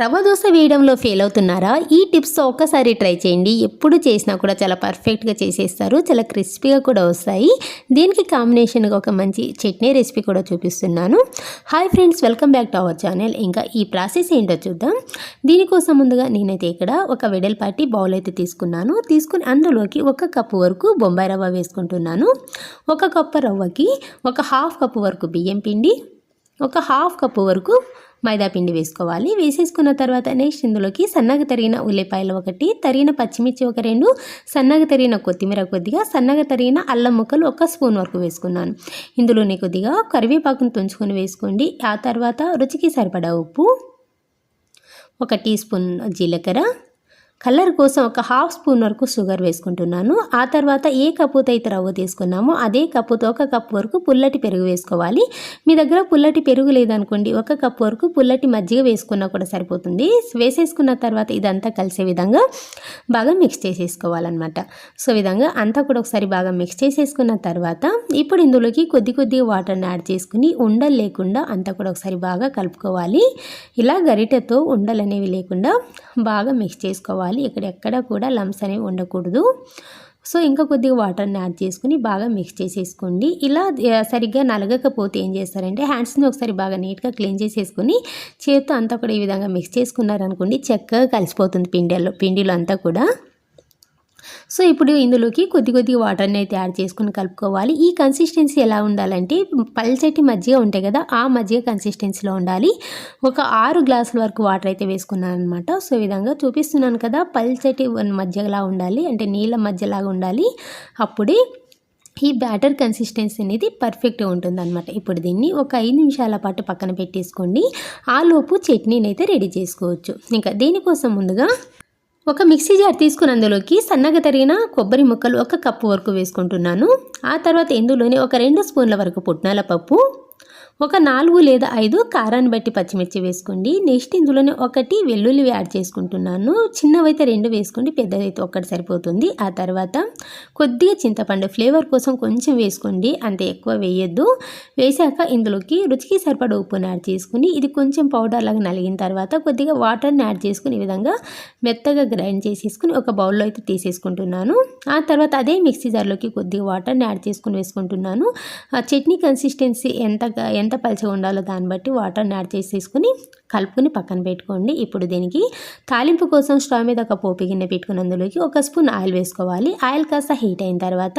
రవ్వ దోశ వేయడంలో ఫెయిల్ అవుతున్నారా? ఈ టిప్స్ ఒక్కసారి ట్రై చేయండి. ఎప్పుడు చేసినా కూడా చాలా పర్ఫెక్ట్గా చేసేస్తారు. చాలా క్రిస్పీగా కూడా వస్తాయి. దీనికి కాంబినేషన్గా ఒక మంచి చట్నీ రెసిపీ కూడా చూపిస్తున్నాను. Hi friends welcome back to our channel ఇంకా ఈ ప్రాసెస్ ఏంటో చూద్దాం. దీనికోసం ముందుగా నేనైతే ఇక్కడ ఒక వెడల్పాటి బౌల్ అయితే తీసుకున్నాను. తీసుకుని అందులోకి ఒక కప్పు వరకు బొంబాయి రవ్వ వేసుకుంటున్నాను. ఒక కప్పు రవ్వకి ఒక హాఫ్ కప్పు వరకు బియ్యం పిండి ఒక హాఫ్ కప్పు వరకు మైదాపిండి వేసుకోవాలి. వేసేసుకున్న తర్వాత నెక్స్ట్ ఇందులోకి సన్నగా తరిగిన ఉల్లిపాయలు ఒకటి తరిగిన పచ్చిమిర్చి ఒక రెండు సన్నగా తరిగిన కొత్తిమీర కొద్దిగా సన్నగా తరిగిన అల్లం ముక్కలు ఒక స్పూన్ వరకు వేసుకున్నాను. ఇందులోనే కొద్దిగా కరివేపాకును తుంచుకొని వేసుకోండి. ఆ తర్వాత రుచికి సరిపడా ఉప్పు ఒక టీ స్పూన్ జీలకర్ర కలర్ కోసం ఒక హాఫ్ స్పూన్ వరకు షుగర్ వేసుకుంటున్నాను. ఆ తర్వాత ఏ కప్పుతో అయితే రవ్వ తీసుకున్నామో అదే కప్పుతో ఒక కప్పు వరకు పుల్లటి పెరుగు వేసుకోవాలి. మీ దగ్గర పుల్లటి పెరుగు లేదనుకోండి ఒక కప్పు వరకు పుల్లటి మజ్జిగ వేసుకున్నా కూడా సరిపోతుంది. వేసేసుకున్న తర్వాత ఇదంతా కలిసే విధంగా బాగా మిక్స్ చేసేసుకోవాలన్నమాట. సో విధంగా అంతా కూడా ఒకసారి బాగా మిక్స్ చేసేసుకున్న తర్వాత ఇప్పుడు ఇందులోకి కొద్ది కొద్దిగా వాటర్ని యాడ్ చేసుకుని ఉండలు లేకుండా అంతా కూడా ఒకసారి బాగా కలుపుకోవాలి. ఇలా గరిటెతో ఉండలు అనేవి లేకుండా బాగా మిక్స్ చేసుకోవాలి. ఇక్కడ ఎక్కడ కూడా లమ్స్ అనేవి ఉండకూడదు. సో ఇంకా కొద్దిగా వాటర్ని యాడ్ చేసుకుని బాగా మిక్స్ చేసేసుకోండి. ఇలా సరిగ్గా నలగకపోతే ఏం చేస్తారంటే హ్యాండ్స్ని ఒకసారి బాగా నీట్గా క్లీన్ చేసేసుకుని చేత్తో అంతా కూడా ఈ విధంగా మిక్స్ చేసుకున్నారనుకోండి చక్కగా కలిసిపోతుంది పిండిలో పిండిలో అంతా కూడా. సో ఇప్పుడు ఇందులోకి కొద్ది కొద్దిగా వాటర్ని అయితే యాడ్ చేసుకుని కలుపుకోవాలి. ఈ కన్సిస్టెన్సీ ఎలా ఉండాలంటే పల్చటి మజ్జిగ ఉంటాయి కదా ఆ మజ్జిగ కన్సిస్టెన్సీలో ఉండాలి. ఒక ఆరు గ్లాసుల వరకు వాటర్ అయితే వేసుకున్నాను అనమాట సో ఈ విధంగా చూపిస్తున్నాను కదా పల్చటి మజ్జిగలా ఉండాలి అంటే నీళ్ళ మధ్యలాగా ఉండాలి. అప్పుడే ఈ బ్యాటర్ కన్సిస్టెన్సీ అనేది పర్ఫెక్ట్గా ఉంటుందన్నమాట. ఇప్పుడు దీన్ని ఒక ఐదు నిమిషాల పాటు పక్కన పెట్టేసుకోండి. ఆ లోపు చట్నీని అయితే రెడీ చేసుకోవచ్చు. ఇంకా దీనికోసం ముందుగా ఒక మిక్సీ జార్ తీసుకుని అందులోకి సన్నగా తరిగిన కొబ్బరి ముక్కలు ఒక కప్పు వరకు వేసుకుంటున్నాను. ఆ తర్వాత ఇందులోనే ఒక రెండు స్పూన్ల వరకు పుట్నాల పప్పు ఒక నాలుగు లేదా ఐదు కారాన్ని బట్టి పచ్చిమిర్చి వేసుకోండి. నెక్స్ట్ ఇందులోనే ఒకటి వెల్లుల్లి యాడ్ చేసుకుంటున్నాను. చిన్నవైతే రెండు వేసుకోండి పెద్దదైతే ఒక్కటి సరిపోతుంది. ఆ తర్వాత కొద్దిగా చింతపండు ఫ్లేవర్ కోసం కొంచెం వేసుకోండి అంతే ఎక్కువ వేయొద్దు. వేసాక ఇందులోకి రుచికి సరిపడ ఉప్పుని యాడ్ చేసుకుని ఇది కొంచెం పౌడర్ లాగా నలిగిన తర్వాత కొద్దిగా వాటర్ని యాడ్ చేసుకుని ఈ విధంగా మెత్తగా గ్రైండ్ చేసేసుకుని ఒక బౌల్లో అయితే తీసేసుకుంటున్నాను. ఆ తర్వాత అదే మిక్సీ జార్లోకి కొద్దిగా వాటర్ని యాడ్ చేసుకుని వేసుకుంటున్నాను. ఆ చట్నీ కన్సిస్టెన్సీ ఎంత ఎంత పలుచగా ఉండాలో దాన్ని బట్టి వాటర్ని యాడ్ చేసేసుకుని కలుపుకొని పక్కన పెట్టుకోండి. ఇప్పుడు దీనికి తాలింపు కోసం స్టవ్ మీద ఒక పోపు గిన్నె పెట్టుకుని అందులోకి ఒక స్పూన్ ఆయిల్ వేసుకోవాలి. ఆయిల్ కాస్త హీట్ అయిన తర్వాత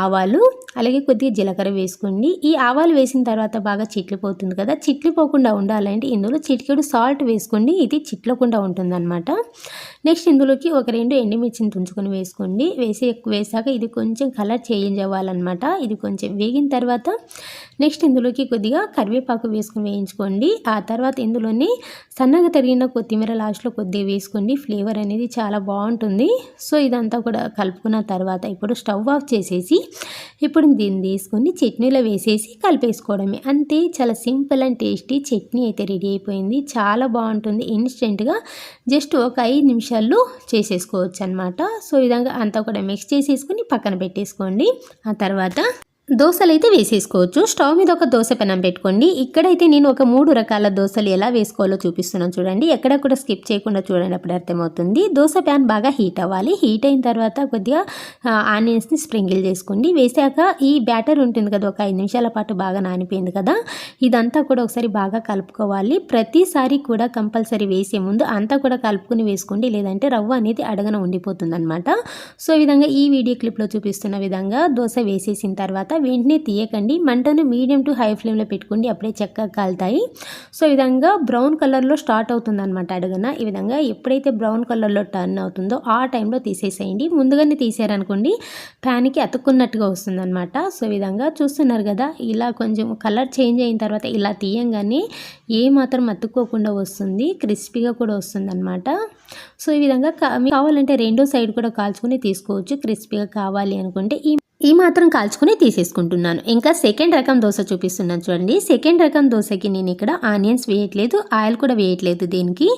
ఆవాలు అలాగే కొద్దిగా జీలకర్ర వేసుకోండి. ఈ ఆవాలు వేసిన తర్వాత బాగా చిట్లిపోతుంది కదా చిట్లిపోకుండా ఉండాలంటే ఇందులో చిటికెడు సాల్ట్ వేసుకోండి. ఇది చిట్లకుండా ఉంటుందన్నమాట. నెక్స్ట్ ఇందులోకి ఒక రెండు ఎండుమిర్చిని తుంచుకొని వేసుకోండి. వేసి వేసాక ఇది కొంచెం కలర్ చేంజ్ అవ్వాలన్నమాట. ఇది కొంచెం వేగిన తర్వాత నెక్స్ట్ ఇందులోకి కొద్దిగా కరివేపాకు వేసుకొని వేయించుకోండి. ఆ తర్వాత ఇందులోనే సన్నగా తరిగిన కొత్తిమీర లాస్ట్లో కొద్దిగా వేసుకోండి. ఫ్లేవర్ అనేది చాలా బాగుంటుంది. సో ఇదంతా కూడా కలుపుకున్న తర్వాత ఇప్పుడు స్టవ్ ఆఫ్ చేసేసి ఇప్పుడు దీన్ని తీసుకొని చట్నీలో వేసేసి కలిపేసుకోవడమే. అంతే చాలా సింపుల్ అండ్ టేస్టీ చట్నీ అయితే రెడీ అయిపోయింది. చాలా బాగుంటుంది. ఇన్స్టెంట్గా జస్ట్ ఒక ఐదు నిమిషాల్లో చేసేసుకోవచ్చు అనమాట సో విధంగా అంతా కూడా మిక్స్ చేసేసుకుని పక్కన పెట్టేసుకోండి. ఆ తర్వాత దోశలు అయితే వేసేసుకోవచ్చు. స్టవ్ మీద ఒక దోశ పెనం పెట్టుకోండి. ఇక్కడైతే నేను ఒక మూడు రకాల దోశలు ఎలా వేసుకోవాలో చూపిస్తున్నాను చూడండి. ఎక్కడ కూడా స్కిప్ చేయకుండా చూడండి అప్పుడు అర్థమవుతుంది. దోశ ప్యాన్ బాగా హీట్ అవ్వాలి. హీట్ అయిన తర్వాత కొద్దిగా ఆనియన్స్ని స్ప్రింగిల్ చేసుకోండి వేసాక ఈ బ్యాటర్ ఉంటుంది కదా ఒక ఐదు నిమిషాల పాటు బాగా నానిపోయింది కదా ఇదంతా కూడా ఒకసారి బాగా కలుపుకోవాలి. ప్రతిసారి కూడా కంపల్సరీ వేసే ముందు అంతా కూడా కలుపుకుని వేసుకోండి. లేదంటే రవ్వ అనేది అడగన ఉండిపోతుంది అనమాట సో ఈ విధంగా ఈ వీడియో క్లిప్లో చూపిస్తున్న విధంగా దోశ వేసేసిన తర్వాత వెంటనే తీయకండి. మంటను మీడియం టు హై ఫ్లేమ్లో పెట్టుకోండి. అప్పుడే చక్కగా కాలుతాయి. సో ఈ విధంగా బ్రౌన్ కలర్లో స్టార్ట్ అవుతుంది అనమాట అడుగున. ఈ విధంగా ఎప్పుడైతే బ్రౌన్ కలర్లో టర్న్ అవుతుందో ఆ టైంలో తీసేసేయండి. ముందుగానే తీసారనుకోండి ప్యాన్కి అతుక్కున్నట్టుగా వస్తుందన్నమాట. సో ఈ విధంగా చూస్తున్నారు కదా ఇలా కొంచెం కలర్ చేంజ్ అయిన తర్వాత ఇలా తీయంగానే ఏ మాత్రం అతుక్కోకుండా వస్తుంది. క్రిస్పీగా కూడా వస్తుంది అనమాట సో ఈ విధంగా మీకు కావాలంటే రెండో సైడ్ కూడా కాల్చుకొని తీసుకోవచ్చు. క్రిస్పీగా కావాలి అనుకుంటే ఈ ఈ మాత్రం కాల్చుకుని తీసేసుకుంటున్నాను. ఇంకా సెకండ్ రకం దోశ చూపిస్తున్నాను చూడండి. సెకండ్ రకం దోశకి నేను ఇక్కడ ఆనియన్స్ వేయట్లేదు ఆయిల్ కూడా వేయట్లేదు దీనికి.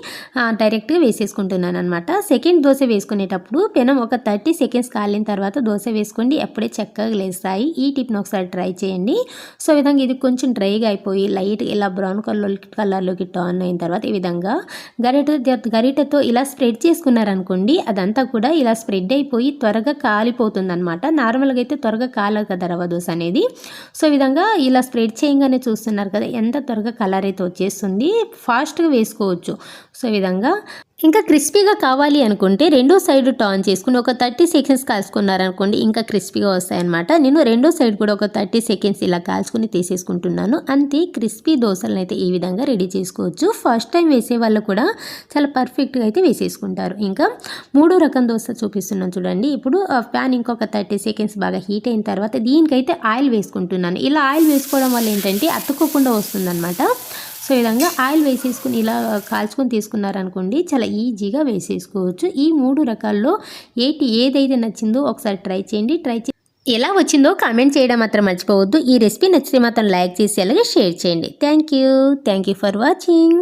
డైరెక్ట్గా వేసేసుకుంటున్నాను అనమాట సెకండ్ దోశ వేసుకునేటప్పుడు పెనం ఒక థర్టీ సెకండ్స్ కాలిన తర్వాత దోశ వేసుకోండి. అప్పుడే చక్కగా లేస్తాయి. ఈ టిప్ని ఒకసారి ట్రై చేయండి. సో విధంగా ఇది కొంచెం డ్రైగా అయిపోయి లైట్ ఇలా బ్రౌన్ కలర్ కలర్లోకి టర్న్ అయిన తర్వాత ఈ విధంగా గరిట గరిటతో ఇలా స్ప్రెడ్ చేసుకున్నారనుకోండి అదంతా కూడా ఇలా స్ప్రెడ్ అయిపోయి త్వరగా కాలిపోతుంది అనమాట నార్మల్గా అయితే త్వరగా కాలదు కదా రవ్వ దోశ అనేది. సో ఈ విధంగా ఇలా స్ప్రెడ్ చేయగానే చూస్తున్నారు కదా ఎంత త్వరగా కలర్ అయితే వచ్చేస్తుంది. ఫాస్ట్గా వేసుకోవచ్చు. సో ఈ విధంగా ఇంకా క్రిస్పీగా కావాలి అనుకుంటే రెండో సైడ్ టర్న్ చేసుకుని ఒక థర్టీ సెకండ్స్ కాల్చుకున్నారనుకోండి ఇంకా క్రిస్పీగా వస్తాయన్నమాట. నేను రెండో సైడ్ కూడా ఒక థర్టీ సెకండ్స్ ఇలా కాల్చుకుని తీసేసుకుంటున్నాను. అంతే క్రిస్పీ దోశలను అయితే ఈ విధంగా రెడీ చేసుకోవచ్చు. ఫస్ట్ టైం వేసే వాళ్ళు కూడా చాలా పర్ఫెక్ట్గా అయితే వేసేసుకుంటారు. ఇంకా మూడో రకం దోశ చూపిస్తున్నాను చూడండి. ఇప్పుడు ప్యాన్ ఇంకొక థర్టీ సెకండ్స్ బాగా హీట్ అయిన తర్వాత దీనికైతే ఆయిల్ వేసుకుంటున్నాను. ఇలా ఆయిల్ వేసుకోవడం వల్ల ఏంటంటే అతుక్కోకుండా వస్తుందన్నమాట. సో ఈ విధంగా ఆయిల్ వేసేసుకుని ఇలా కాల్చుకొని తీసుకున్నారనుకోండి చాలా ఈజీగా వేసేసుకోవచ్చు. ఈ మూడు రకాల్లో ఏటి ఏదైతే నచ్చిందో ఒకసారి ట్రై చేయండి. ట్రై చే ఎలా వచ్చిందో కామెంట్ చేయడం మాత్రం మర్చిపోవద్దు. ఈ రెసిపీ నచ్చితే మాత్రం లైక్ చేసి అలాగే షేర్ చేయండి. Thank you. Thank you for watching.